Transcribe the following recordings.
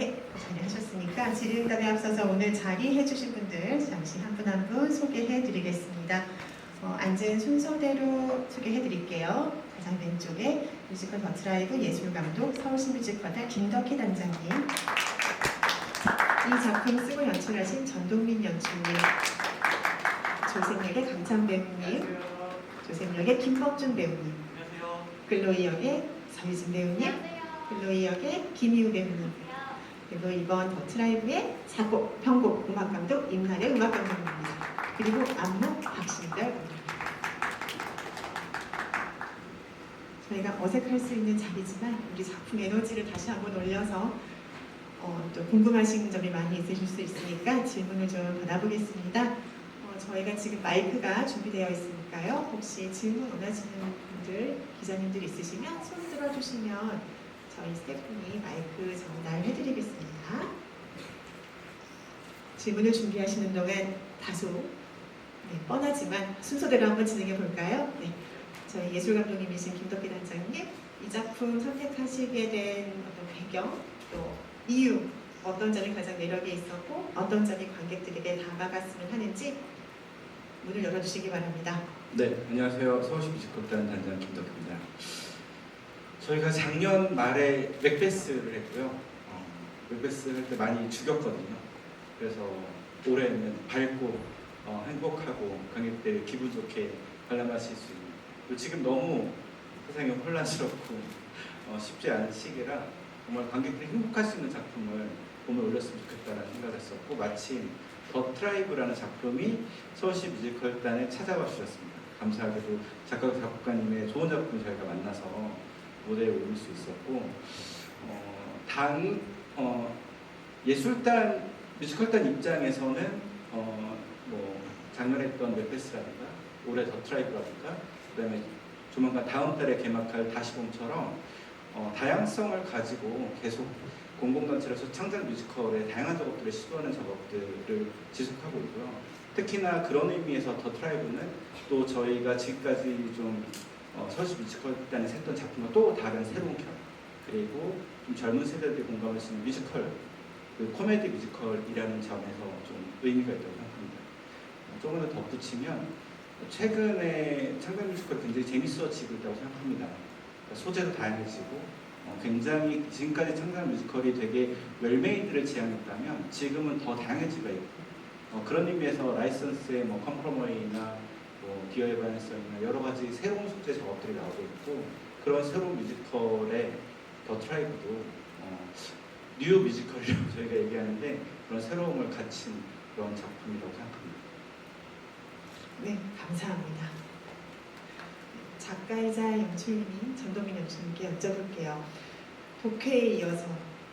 네, 자리하셨으니까 질의응답에 앞서서 오늘 자리해 주신 분들 잠시 한 분 한 분 소개해 드리겠습니다. 어, 앉은 순서대로 소개해 드릴게요. 가장 왼쪽에 뮤지컬 더트라이브 예술감독 서울신뮤지컬단 김덕희 단장님. 이 작품 쓰고 연출하신 전동민 연출님. 조생역의 강창 배우님. 조생역의 김범준 배우님. 글로이 역의 서유진 배우님. 글로이 역의 김희우 배우님 그리고 이번 더 트라이브의 작곡, 편곡, 음악감독 임나래 음악감독입니다. 그리고 안무 감독입니다. 저희가 어색할 수 있는 자리지만 우리 작품 에너지를 다시 한번 올려서 어, 또 궁금하신 점이 많이 있으실 수 있으니까 질문을 좀 받아보겠습니다. 어, 저희가 지금 마이크가 준비되어 있으니까요. 혹시 질문 원하시는 분들, 기자님들 있으시면 손 들어주시면 저희 스태프분이 마이크 전달해드리겠습니다. 질문을 준비하시는 동안 다소 네, 뻔하지만 순서대로 한번 진행해 볼까요? 네, 저희 예술 감독님이신 김덕기 단장님, 이 작품 선택하시게 된 어떤 배경, 또 이유, 어떤 점이 가장 매력이 있었고 어떤 점이 관객들에게 다가갔으면 하는지 문을 열어주시기 바랍니다. 네, 안녕하세요. 서울시 뮤지컬단 단장 김덕입니다. 저희가 작년 말에 맥베스를 했고요. 어, 맥베스 할 때 많이 죽였거든요. 그래서 올해는 밝고 어, 행복하고 관객들 기분 좋게 관람하실 수 있는 그리고 지금 너무 세상이 혼란스럽고 어, 쉽지 않은 시기라 정말 관객들이 행복할 수 있는 작품을 봄에 올렸으면 좋겠다는 생각을 했었고 마침 더 트라이브라는 작품이 서울시 뮤지컬단에 찾아와 주셨습니다. 감사하게도 작가 작곡가님의 좋은 작품을 저희가 만나서 무대에 올릴 수 있었고 어, 단 어, 예술단 뮤지컬단 입장에서는 어, 뭐 작년에 했던 웹페스라든가 올해 더 트라이브라든가 그다음에 조만간 다음 달에 개막할 다시봄처럼 어, 다양성을 가지고 계속 공공단체로서 창작 뮤지컬의 다양한 작업들을 시도하는 작업들을 지속하고 있고요. 특히나 그런 의미에서 더 트라이브는 또 저희가 지금까지 좀 어, 서울시 뮤지컬단에서 했던 작품과 또 다른 새로운 결 그리고 좀 젊은 세대들이 공감할 수 있는 뮤지컬 그 코미디 뮤지컬이라는 점에서 좀 의미가 있다고 생각합니다. 어, 조금 더 덧붙이면 최근에 창작 뮤지컬 굉장히 재밌어지고 있다고 생각합니다. 그러니까 소재도 다양해지고 어, 굉장히 지금까지 창작 뮤지컬이 되게 웰메이드를 지향했다면 지금은 더 다양해지고 있고 어, 그런 의미에서 라이선스의 뭐 컴프로머이나 뭐 디어 에바네스나 여러 가지 새로운 숙제 작업들이 나오고 있고 그런 새로운 뮤지컬의 더 트라이브도 어, 뉴 뮤지컬이라고 저희가 얘기하는데 그런 새로움을 갖춘 그런 작품이라고 생각합니다. 네, 감사합니다. 작가이자 연출님인 전동민 연출님께 여쭤볼게요. 독회에 이어서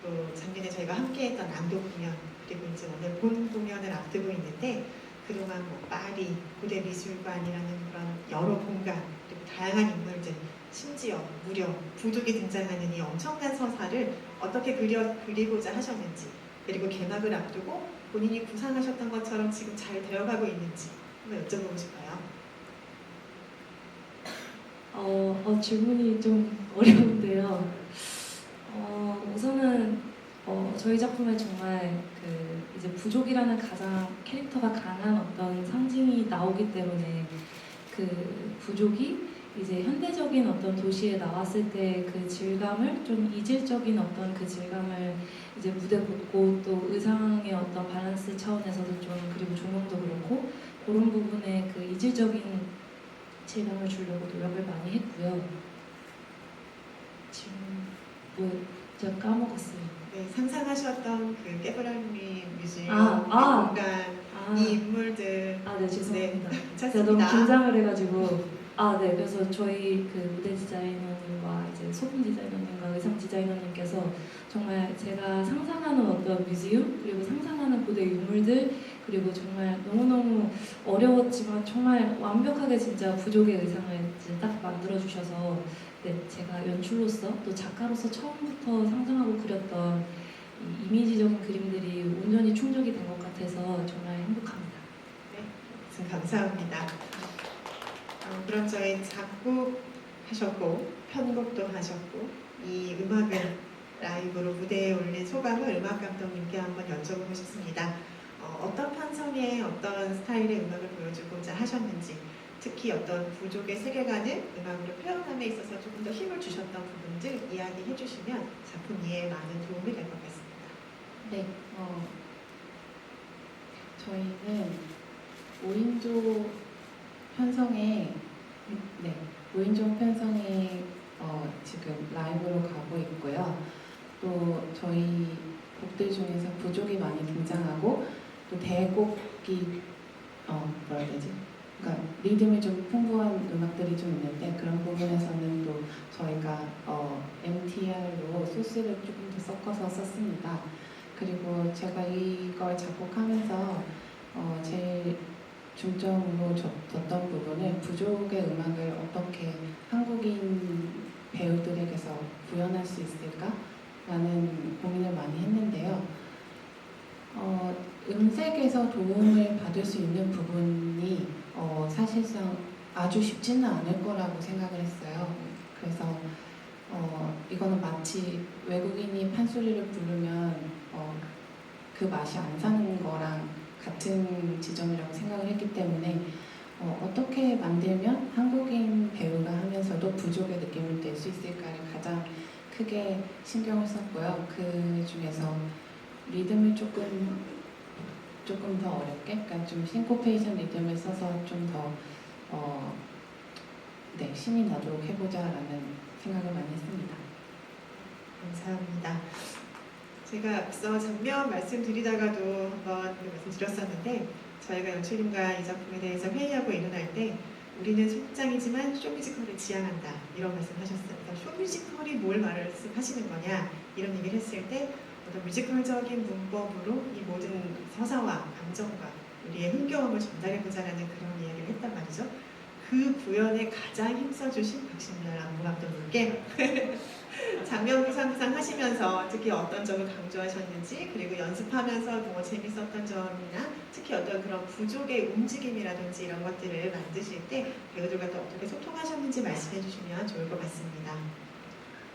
또 작년에 저희가 함께했던 낭독 공연 그리고 이제 오늘 본 공연을 앞두고 있는데 그동안 뭐 파리 고대 미술관이라는 그런 여러 공간 그리고 다양한 인물들 심지어 무려 부족이 등장하는 이 엄청난 서사를 어떻게 그려 그리고자 하셨는지 그리고 개막을 앞두고 본인이 구상하셨던 것처럼 지금 잘 되어가고 있는지 한번 여쭤보고 싶어요. 어, 어, 질문이 좀 어려운데요. 어, 우선은 어, 저희 작품에 정말 그 이제 부족이라는 가장 캐릭터가 강한 어떤 상징이 나오기 때문에 그 부족이 이제 현대적인 어떤 도시에 나왔을 때 그 질감을 좀 이질적인 어떤 그 질감을 이제 무대 곳곳 또 의상의 어떤 밸런스 차원에서도 좀 그리고 조명도 그렇고 그런 부분에 그 이질적인 질감을 주려고 노력을 많이 했고요. 지금 뭐 제가 까먹었어요. 네, 상상하셨던 그 깨브라미 뮤직 아, 아. 공간 아, 이 인물들 아, 네 죄송합니다. 제가 너무 찾습니다. 긴장을 해가지고 아, 네 그래서 저희 그 무대 디자이너님과 이제 소품 디자이너님과 의상 디자이너님께서 정말 제가 상상하는 어떤 뮤지엄 그리고 상상하는 고대 유물들 그리고 정말 너무너무 어려웠지만 정말 완벽하게 진짜 부족의 의상을 이제 딱 만들어 주셔서 네, 제가 연출로서 또 작가로서 처음부터 상상하고 그렸던 이 이미지적인 그림들이 온전히 충족이 된 것 같아서 정말 행복합니다. 말씀 감사합니다. 어, 그럼 저희 작곡 하셨고 편곡도 하셨고 이 음악을 라이브로 무대에 올린 소감을 음악 감독님께 한번 여쭤보고 싶습니다. 어, 떤 편성의 어떤 스타일의 음악을 보여주고자 하셨는지, 특히 어떤 부족의 세계관을 음악으로 표현함에 있어서 조금 더 힘을 주셨던 부분들 이야기해 주시면 작품 이해에 많은 도움이 될 것 같습니다. 네, 어, 저희는 5인조 편성에 네, 5인조 편성에 어, 지금 라이브로 가고 있고요. 또 저희 곡들 중에서 부족이 많이 등장하고 또 대곡이 어, 뭐라 해야 되지? 그러니까 리듬이 좀 풍부한 음악들이 좀 있는데 그런 부분에서는 또 저희가 어, MTR로 소스를 조금 더 섞어서 썼습니다. 그리고 제가 이걸 작곡하면서 어, 제일 중점으로 줬- 뒀던 부분은 부족의 음악을 어떻게 한국인 배우들에게서 구현할 수 있을까 라는 고민을 많이 했는데요. 어, 음색에서 도움을 받을 수 있는 부분이 어, 사실상 아주 쉽지는 않을 거라고 생각을 했어요. 그래서 어, 이거는 마치 외국인이 판소리를 부르면 어, 그 맛이 안 사는 거랑 같은 지점이라고 생각을 했기 때문에 어, 떻게 만들면 한국인 배우가 하면서도 부족의 느낌을 낼 수 있을까를 가장 크게 신경을 썼고요. 그 중에서 리듬을 조금 조금 더 어렵게, 그러니까 좀 싱코페이션 리듬을 써서 좀더 어, 네, 신이 나도록 해보자라는 생각을 많이 했습니다. 감사합니다. 제가 앞서 장면 말씀드리다가도 한번 그 말씀드렸었는데 저희가 연출님과 이 작품에 대해서 회의하고 일어날 때 우리는 소극장이지만 쇼뮤지컬을 지향한다 이런 말씀하셨어요. 그러니까 쇼뮤지컬이 뭘 말씀하시는 거냐 이런 얘기를 했을 때 어떤 뮤지컬적인 문법으로 이 모든 서사와 감정과 우리의 흥겨움을 전달해보자라는 그런 이야기를 했단 말이죠. 그 구현에 가장 힘써주신 박신열 안무 감독님께 장면 구상구상 하시면서 특히 어떤 점을 강조하셨는지 그리고 연습하면서 뭐 재밌었던 점이나 특히 어떤 그런 부족의 움직임이라든지 이런 것들을 만드실 때 배우들과 또 어떻게 소통하셨는지 말씀해 주시면 좋을 것 같습니다.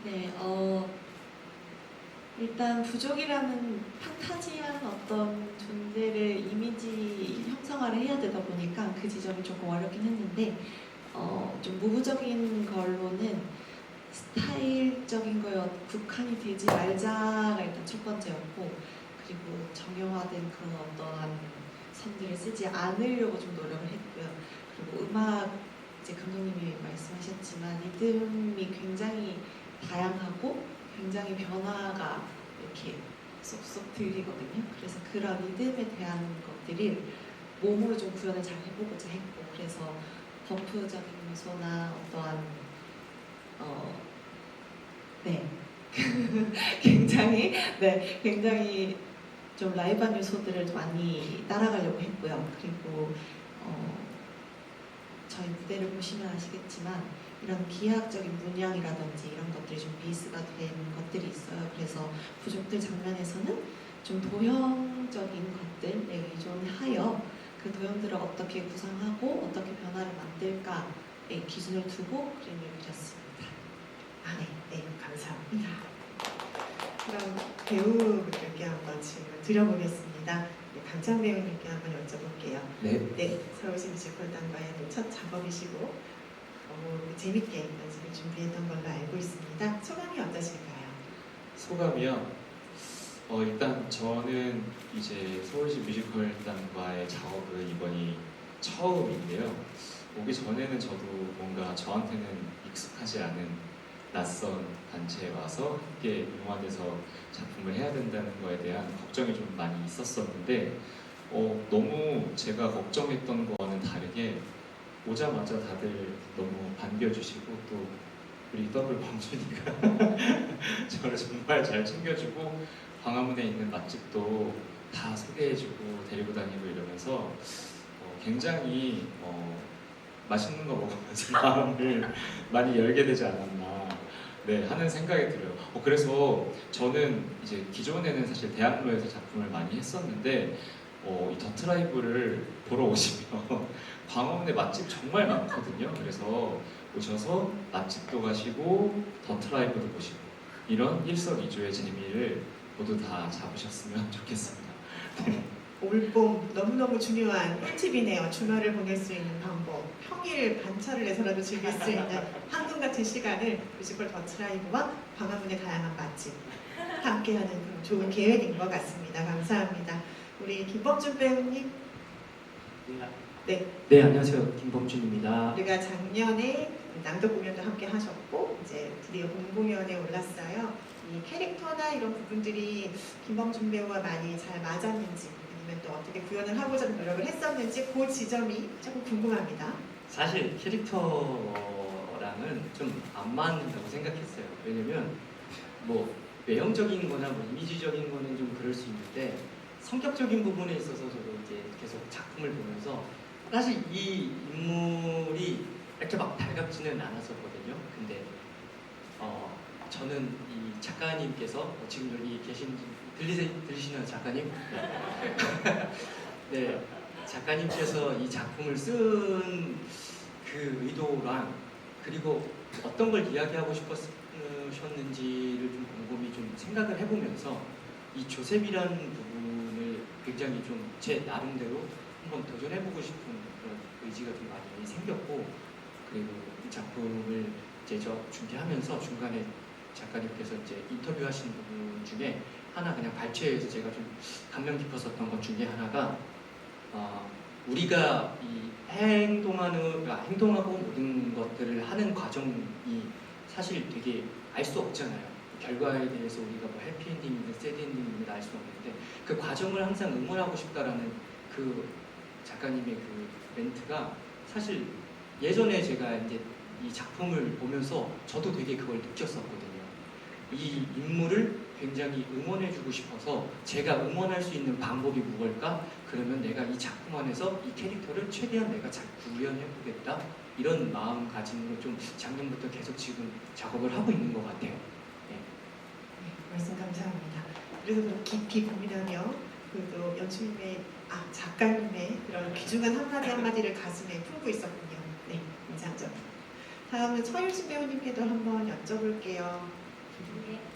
네, 어, 일단 부족이라는 판타지한 어떤 존재를 이미지 형성화를 해야 되다 보니까 그 지점이 조금 어렵긴 했는데, 어, 좀 무부적인 걸로는 스타일적인 거에 국한이 되지 말자가 일단 첫 번째였고, 그리고 정형화된 그런 어떠한 선들을 쓰지 않으려고 좀 노력을 했고요. 그리고 음악, 이제 감독님이 말씀하셨지만 리듬이 굉장히 다양하고 굉장히 변화가 이렇게 쏙쏙 들리거든요. 그래서 그런 리듬에 대한 것들을 몸으로 좀 구현을 잘 해보고자 했고 그래서 덤프적인 요소나 어떠한 어, 네 굉장히 네 굉장히 좀 라이브한 요소들을 좀 많이 따라가려고 했고요. 그리고 어, 저희 무대를 보시면 아시겠지만 이런 기하학적인 문양이라든지 이런 것들이 좀 베이스가 된 것들이 있어요. 그래서 부족들 장면에서는 좀 도형적인 것들에 의존하여 그 도형들을 어떻게 구상하고 어떻게 변화를 만들까의 기준을 두고 그림을 그렸습니다. 아, 네, 네, 감사합니다. 그럼 배우분들께 한번 질문 드려보겠습니다. 네, 강창 배우님께 한번 여쭤볼게요. 네. 네, 서울시 뮤지컬 단과의 또첫 작업이시고 너무 재밌게 연습을 준비했던 걸로 알고 있습니다. 소감이 어떠실까요? 소감이요. 어, 일단 저는 이제 서울시 뮤지컬단과의 작업은 이번이 처음인데요. 오기 전에는 저도 뭔가 저한테는 익숙하지 않은 낯선 단체에 와서 함께 융화돼서 작품을 해야 된다는 거에 대한 걱정이 좀 많이 있었었는데 어, 너무 제가 걱정했던 거와는 다르게 오자마자 다들 너무 반겨주시고 또 우리 더블 범준이가 저를 정말 잘 챙겨주고 광화문에 있는 맛집도 다 소개해주고 데리고 다니고 이러면서 어, 굉장히 어, 맛있는 거 먹으면서 마음을 많이 열게 되지 않았나 네, 하는 생각이 들어요. 어, 그래서 저는 이제 기존에는 사실 대학로에서 작품을 많이 했었는데 어, 이 더트라이브를 보러 오시면 광화문에 맛집 정말 많거든요. 그래서 오셔서 맛집도 가시고 더트라이브도 보시고 이런 일석이조의 재미를 모두 다 잡으셨으면 좋겠습니다. 올봄 너무너무 중요한 꿀팁이네요. 주말을 보낼 수 있는 방법. 평일 반차를 내서라도 즐길 수 있는 황금 같은 시간을 뮤지컬 더트라이브와 광화문의 다양한 맛집 함께하는 그런 좋은 계획인 것 같습니다. 감사합니다. 우리 김범준 배우님, 네. 네, 안녕하세요. 김범준입니다. 우리가 작년에 낭독 공연도 함께 하셨고 이제 드디어 본 공연에 올랐어요. 이 캐릭터나 이런 부분들이 김범준 배우와 많이 잘 맞았는지 아니면 또 어떻게 구현을 하고자 노력을 했었는지 그 지점이 조금 궁금합니다. 사실 캐릭터랑은 좀 안 맞는다고 생각했어요. 왜냐면 뭐 외형적인 거나 뭐 이미지적인 거는 좀 그럴 수 있는데 성격적인 부분에 있어서 저도 이제 계속 작품을 보면서 사실 이 인물이 이렇게 막 달갑지는 않았었거든요. 근데 어, 저는 이 작가님께서 어, 지금 여기 계신 들리세, 들리시나요 작가님? 네, 작가님께서 이 작품을 쓴 그 의도랑 그리고 어떤 걸 이야기하고 싶으셨는지를 좀 곰곰이 좀 생각을 해보면서 이 조셉이라는 부분을 굉장히 좀 제 나름대로 한번 도전해보고 싶은 의지가 좀 많이 생겼고 그리고 이 작품을 저 준비하면서 중간에 작가님께서 이제 인터뷰하신 부분 중에 하나 그냥 발췌해서 제가 좀 감명 깊었었던 것 중에 하나가 어, 우리가 이 행동하는 아, 행동하고 모든 것들을 하는 과정이 사실 되게 알 수 없잖아요. 결과에 대해서 우리가 뭐 해피엔딩이든 새드엔딩이든 알수 없는데 그 과정을 항상 응원하고 싶다라는 그 작가님의 그 멘트가 사실 예전에 제가 이제 이 작품을 보면서 저도 되게 그걸 느꼈었거든요. 이 인물을 굉장히 응원해주고 싶어서 제가 응원할 수 있는 방법이 무엇일까? 그러면 내가 이 작품 안에서 이 캐릭터를 최대한 내가 잘 구현해보겠다 이런 마음가짐으로 좀 작년부터 계속 지금 작업을 하고 있는 것 같아요. 네, 말씀 감사합니다. 그래서 더 깊이 고민하며 그또 연출님의 아 작가님의 그런 귀중한 한마디 한마디를 가슴에 품고 있었군요. 네, 인상적. 다음은 서유진 배우님께도 한번 여쭤볼게요.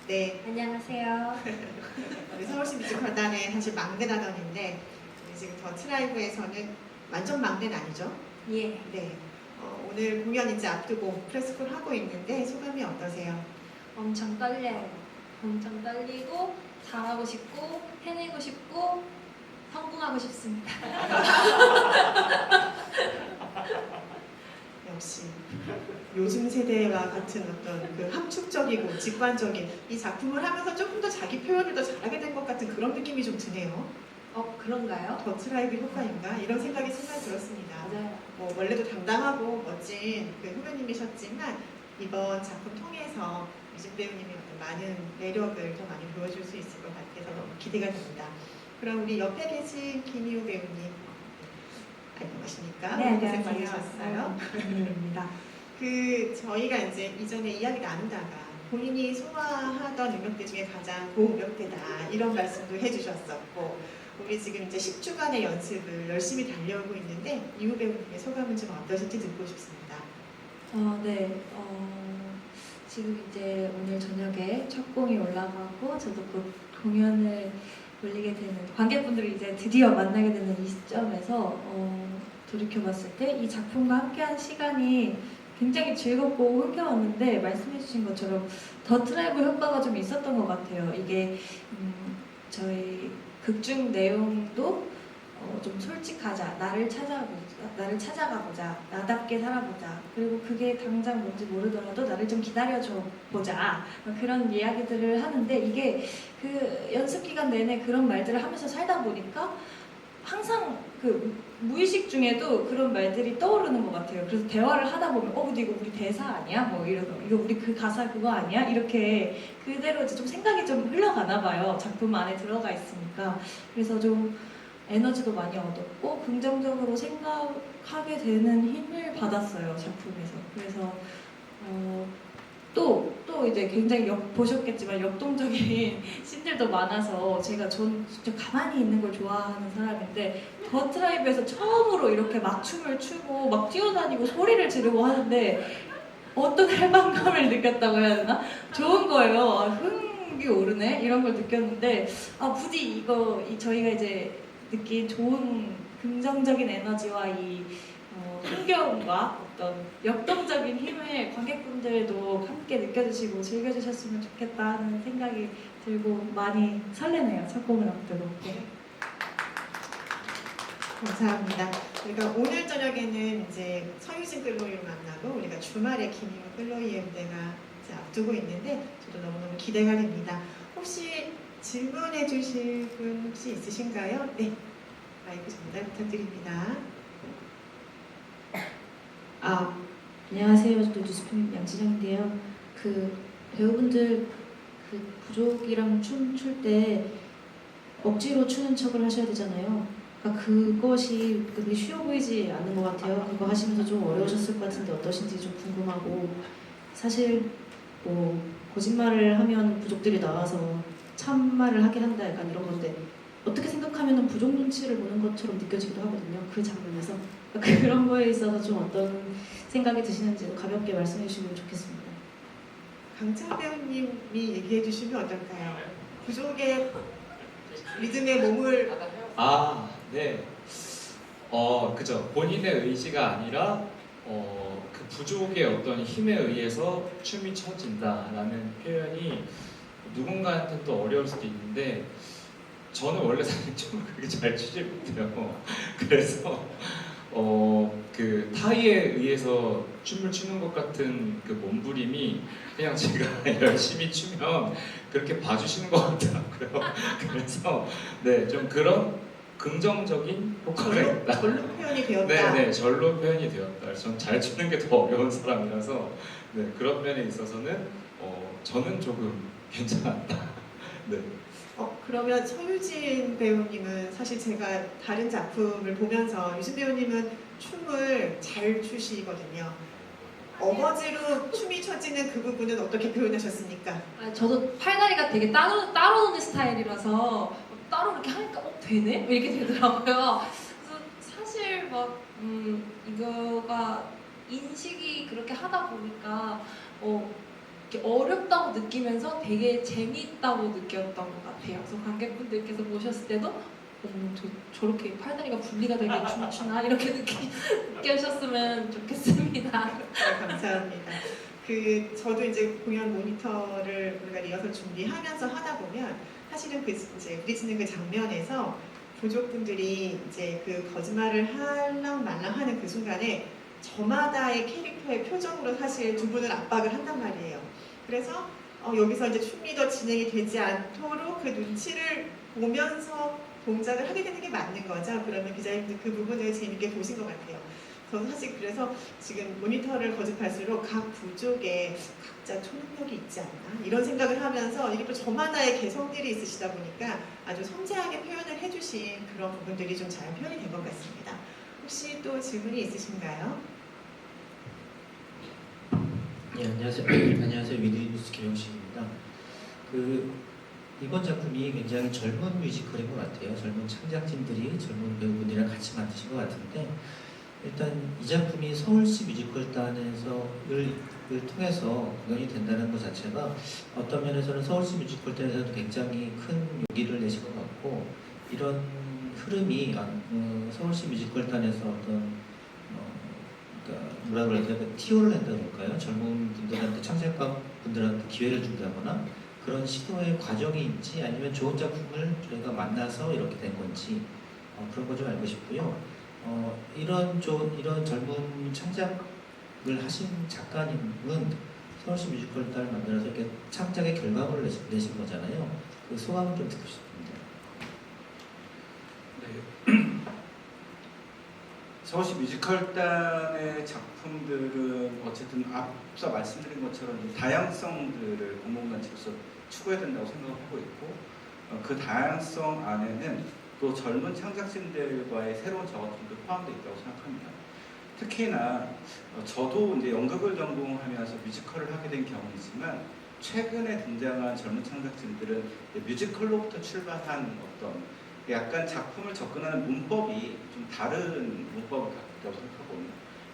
네, 안녕하세요. 우리 서울시 뮤지컬단의 사실 막내 단원인데 우리 지금 더 트라이브에서는 완전 막내는 아니죠? 예. 네. 어, 오늘 공연 이제 앞두고 프레스콜 하고 있는데 소감이 어떠세요? 엄청 떨려요. 엄청 떨리고 잘하고 싶고 해내고 싶고 성공하고 싶습니다. 역시 요즘 세대와 같은 어떤 그 함축적이고 직관적인 이 작품을 하면서 조금 더 자기 표현을 더 잘하게 된 것 같은 그런 느낌이 좀 드네요. 어 그런가요? 더 트라이브 효과인가 이런 생각이 순간 들었습니다. 맞아요. 뭐 원래도 당당하고 멋진 그 후배님이셨지만 이번 작품 통해서 유진 배우님이 어떤 많은 매력을 더 많이 보여줄 수 있을 것 같아서 너무 기대가 됩니다. 그럼 우리 옆에 계신 김희우 배우님 안녕하십니까? 네, 고생 안녕하세요. 많으셨어요. 김민입니다. 그 저희가 이제 이전에 이야기 나누다가 본인이 소화하던 음역대 중에 가장 고음역대다 이런 말씀도 해주셨었고 우리 지금 이제 10주간의 연습을 열심히 달려오고 있는데 이후 배우님의 소감은 좀 어떠신지 듣고 싶습니다. 어, 네. 어, 지금 이제 오늘 저녁에 첫 공이 올라가고 저도 곧 공연을 올리게 되는 관객분들이 이제 드디어 만나게 되는 이 시점에서 어, 돌이켜봤을 때 이 작품과 함께한 시간이 굉장히 즐겁고 흥겨웠는데 말씀해주신 것처럼 더 트라이브 효과가 좀 있었던 것 같아요. 이게 음, 저희 극중 내용도 어, 좀 솔직하자, 나를 찾아보자, 나를 찾아가보자, 나답게 살아보자. 그리고 그게 당장 뭔지 모르더라도 나를 좀 기다려줘 보자. 뭐 그런 이야기들을 하는데 이게 그 연습 기간 내내 그런 말들을 하면서 살다 보니까 항상 그 무의식 중에도 그런 말들이 떠오르는 것 같아요. 그래서 대화를 하다 보면 어 근데 이거 우리 대사 아니야? 뭐 이러고 이거 우리 그 가사 그거 아니야? 이렇게 그대로 이제 좀 생각이 좀 흘러가나 봐요. 작품 안에 들어가 있으니까. 그래서 좀 에너지도 많이 얻었고 긍정적으로 생각하게 되는 힘을 받았어요 작품에서. 그래서 어, 또, 또 이제 굉장히 역, 보셨겠지만 역동적인 씬들도 많아서 제가 전 진짜 가만히 있는 걸 좋아하는 사람인데 더 트라이브에서 처음으로 이렇게 막 춤을 추고 막 뛰어다니고 소리를 지르고 하는데 어떤 해방감을 느꼈다고 해야 되나? 좋은 거예요. 아, 흥이 오르네 이런 걸 느꼈는데 아 부디 이거 이 저희가 이제 느낀 좋은 긍정적인 에너지와 이 어, 흥겨움과 어떤 역동적인 힘을 관객분들도 함께 느껴주시고 즐겨주셨으면 좋겠다는 생각이 들고 많이 설레네요. 첫 공을 앞두고. 네. 감사합니다. 우리가 오늘 저녁에는 이제 서유진 끌로이를 만나고 우리가 주말에 김희우 끌로이의 무대가 앞두고 있는데 저도 너무너무 기대가 됩니다. 혹시 질문해 주실 분 혹시 있으신가요? 네. 마이크 전달 부탁드립니다. 아, 안녕하세요. 또 뉴스프림 양진영인데요. 그 배우분들 그 부족이랑 춤 출 때 억지로 추는 척을 하셔야 되잖아요. 그러니까 그것이 그게 쉬워 보이지 않는 것 같아요. 그거 하시면서 좀 어려우셨을 것 같은데 어떠신지 좀 궁금하고 사실 뭐 거짓말을 하면 부족들이 나와서 참말을 하게 한다 약간 이런 건데 어떻게 생각하면 부족 눈치를 보는 것처럼 느껴지기도 하거든요. 그 장면에서 그러니까 그런 거에 있어서 좀 어떤 생각이 드시는지 가볍게 말씀해 주시면 좋겠습니다. 강찬 배우님이 얘기해 주시면 어떨까요? 부족의 리듬에 몸을 아, 네. 어, 그죠. 본인의 의지가 아니라 어, 그 부족의 어떤 힘에 의해서 춤이 춰진다라는 표현이 누군가한테는 또 어려울 수도 있는데 저는 원래 사실 춤을 그렇게 잘 추지 못해요. 그래서 어, 그 타이에 의해서 춤을 추는 것 같은 그 몸부림이 그냥 제가 열심히 추면 그렇게 봐주시는 것 같더라고요. 그래서 네, 좀 그런 긍정적인 효과가 있다. 절로 표현이 되었다. 네, 네, 절로 표현이 되었다. 전잘 추는 게 더 어려운 사람이라서 네, 그런 면에 있어서는 어, 저는 조금 괜찮았다. 네. 어, 그러면 서유진 배우님은 사실 제가 다른 작품을 보면서 유진 배우님은 춤을 잘 추시거든요. 어거지로 춤이 춰지는 그 부분은 어떻게 표현하셨습니까? 아, 저도 팔다리가 되게 따로 따로 노는 스타일이라서 따로 이렇게 하니까 어 되네 이렇게 되더라고요. 그래서 사실 막 음, 이거가 인식이 그렇게 하다 보니까 어 이렇게 어렵다고 느끼면서 되게 재미있다고 느꼈던 것 같아요. 그래서 관객분들께서 보셨을 때도 어, 저, 저렇게 팔다리가 분리가 되게 춤을 추나 이렇게 느끼, 느껴주셨으면 좋겠습니다. 네, 감사합니다. 그 저도 이제 공연 모니터를 우리가 리허설 준비하면서 하다 보면 사실은 그 이제 부딪히는 그 장면에서 부족분들이 이제 그 거짓말을 할랑 말랑 하는 그 순간에 저마다의 캐릭터의 표정으로 사실 두 분을 압박을 한단 말이에요. 그래서 어, 여기서 이제 춤이 더 진행이 되지 않도록 그 눈치를 보면서 동작을 하게 되는 게 맞는 거죠. 그러면 기자님들 그 부분을 재밌게 보신 것 같아요. 저는 사실 그래서 지금 모니터를 거듭할수록 각 부족에 각자 초능력이 있지 않나 이런 생각을 하면서 이게 또 저마다의 개성들이 있으시다 보니까 아주 섬세하게 표현을 해주신 그런 부분들이 좀 잘 표현이 된 것 같습니다. 혹시 또 질문이 있으신가요? 예, 안녕하세요. 위드뉴스 김영식입니다. 그 이번 작품이 굉장히 젊은 뮤지컬인 것 같아요. 젊은 창작진들이 젊은 배우분들이랑 같이 만드신 것 같은데 일단 이 작품이 서울시 뮤지컬단에서 을, 을 통해서 공연이 된다는 것 자체가 어떤 면에서는 서울시 뮤지컬단에서도 굉장히 큰 용기를 내신 것 같고 이런 흐름이 아, 어, 서울시 뮤지컬단에서 어떤 뭐라 그럴까요? 그 티오를 낸다 그럴까요? 젊은 분들한테 창작가 분들한테 기회를 준다거나 그런 시도의 과정인지 아니면 좋은 작품을 저희가 만나서 이렇게 된 건지 어, 그런 거 좀 알고 싶고요. 어, 이런 좋은 이런 젊은 창작을 하신 작가님은 서울시 뮤지컬단을 만들어서 이렇게 창작의 결과물을 내신 거잖아요. 그 소감을 좀 듣고 싶습니다. 네. 서울시 뮤지컬단의 작품들은 어쨌든 앞서 말씀드린 것처럼 이 다양성들을 공공단체로서 추구해야 된다고 생각하고 있고 어, 그 다양성 안에는 또 젊은 창작진들과의 새로운 작업들도 포함되어 있다고 생각합니다. 특히나 어, 저도 이제 연극을 전공하면서 뮤지컬을 하게 된 경우이지만 최근에 등장한 젊은 창작진들은 뮤지컬로부터 출발한 어떤 약간 작품을 접근하는 문법이 좀 다른 문법을 갖고 있다고 생각하거든요.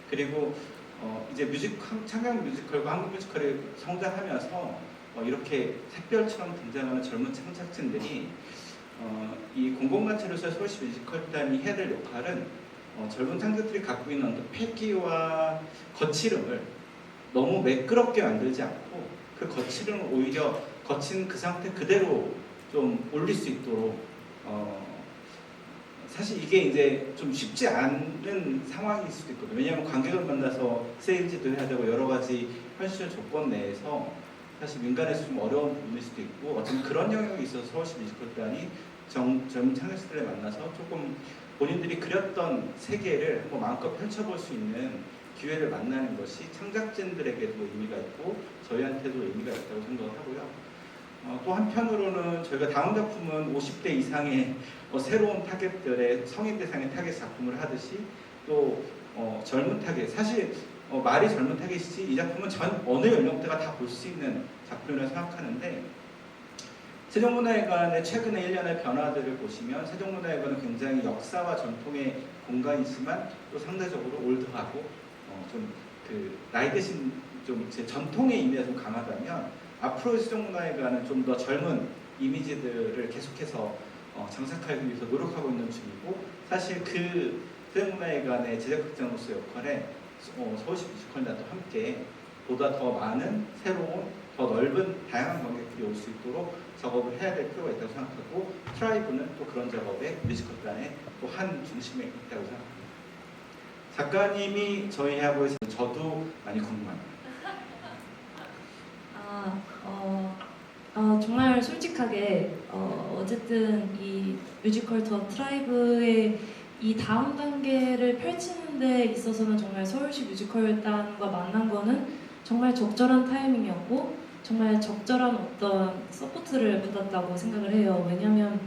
그리고 어, 이제 뮤직 창강 뮤지컬과 한국 뮤지컬이 성장하면서 어, 이렇게 샛별처럼 등장하는 젊은 창작진들이 어, 이 공공단체로서의 서울시 뮤지컬단이 해야 될 역할은 어, 젊은 창작들이 갖고 있는 패기와 거칠음을 너무 매끄럽게 만들지 않고 그 거칠음을 오히려 거친 그 상태 그대로 좀 올릴 수 있도록 어, 사실 이게 이제 좀 쉽지 않은 상황일 수도 있거든요. 왜냐하면 관객을 만나서 세일즈도 해야 되고 여러 가지 현실 조건 내에서 사실 민간에서 좀 어려운 부분일 수도 있고 어떤 그런 영역이 있어서 서울시 뮤지컬단이 정, 젊은 창작자들을 만나서 조금 본인들이 그렸던 세계를 한번 마음껏 펼쳐볼 수 있는 기회를 만나는 것이 창작진들에게도 의미가 있고 저희한테도 의미가 있다고 생각을 하고요. 어, 또 한편으로는 저희가 다음 작품은 50대 이상의 어, 새로운 타겟들의 성인 대상의 타겟 작품을 하듯이 또 어, 젊은 타겟 사실 어, 말이 젊은 타겟이지 이 작품은 전 어느 연령대가 다 볼 수 있는 작품이라고 생각하는데 세종문화회관의 최근의 1년의 변화들을 보시면 세종문화회관은 굉장히 역사와 전통의 공간이지만 또 상대적으로 올드하고 어, 좀그 나이 드신 좀제 전통의 이미지가 좀 강하다면 앞으로 세종문화회관은 좀더 젊은 이미지들을 계속해서 어, 장착하기 위해서 노력하고 있는 중이고 사실 그 세종문화회관의 제작극장으로서의 역할에 어, 서울시 뮤지컬단도 함께 보다 더 많은 새로운 더 넓은 다양한 관객들이 올 수 있도록 작업을 해야 될 필요가 있다고 생각하고 트라이브는 또 그런 작업에 뮤지컬단의 또 한 중심에 있다고 생각합니다. 작가님이 저희하고 있어서 저도 많이 궁금합니다. 아, 어, 어, 정말 솔직하게 어, 어쨌든 이 뮤지컬 더 트라이브의 이 다음 단계를 펼치는 데 있어서는 정말 서울시 뮤지컬단과 만난 거는 정말 적절한 타이밍이었고 정말 적절한 어떤 서포트를 받았다고 생각을 해요. 왜냐하면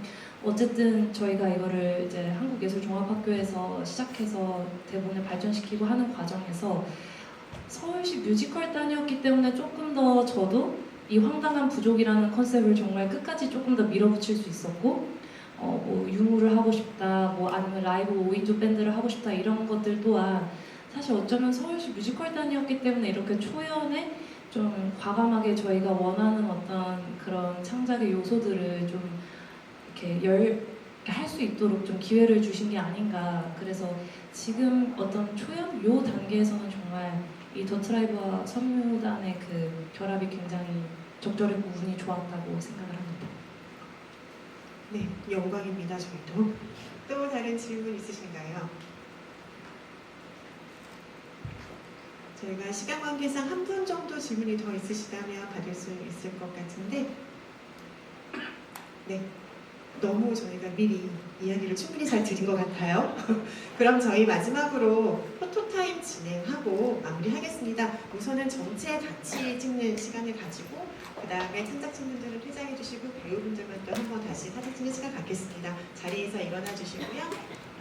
어쨌든 저희가 이거를 이제 한국예술종합학교에서 시작해서 대본을 발전시키고 하는 과정에서 서울시 뮤지컬단이었기 때문에 조금 더 저도 이 황당한 부족이라는 컨셉을 정말 끝까지 조금 더 밀어붙일 수 있었고 어, 뭐 유무를 하고 싶다 뭐 아니면 라이브 5인조 밴드를 하고 싶다 이런 것들 또한 사실 어쩌면 서울시 뮤지컬단이었기 때문에 이렇게 초연에 좀 과감하게 저희가 원하는 어떤 그런 창작의 요소들을 좀 이렇게 열 할 수 있도록 좀 기회를 주신 게 아닌가. 그래서 지금 어떤 초연 요 단계에서는 정말 이 더트라이브와 선무단의 그 결합이 굉장히 적절했고 운이 좋았다고 생각을 합니다. 네, 영광입니다. 저희도. 또 다른 질문 있으신가요? 저희가 시간 관계상 한 분 정도 질문이 더 있으시다면 받을 수 있을 것 같은데, 네, 너무 저희가 미리 이야기를 충분히 잘 드린 것 같아요. 그럼 저희 마지막으로 포토타임 진행하고 마무리하겠습니다. 우선은 전체 같이 찍는 시간을 가지고 그 다음에 창작진분들은 퇴장해 주시고 배우분들만 또 한번 다시 사진 찍는 시간 갖겠습니다. 자리에서 일어나 주시고요.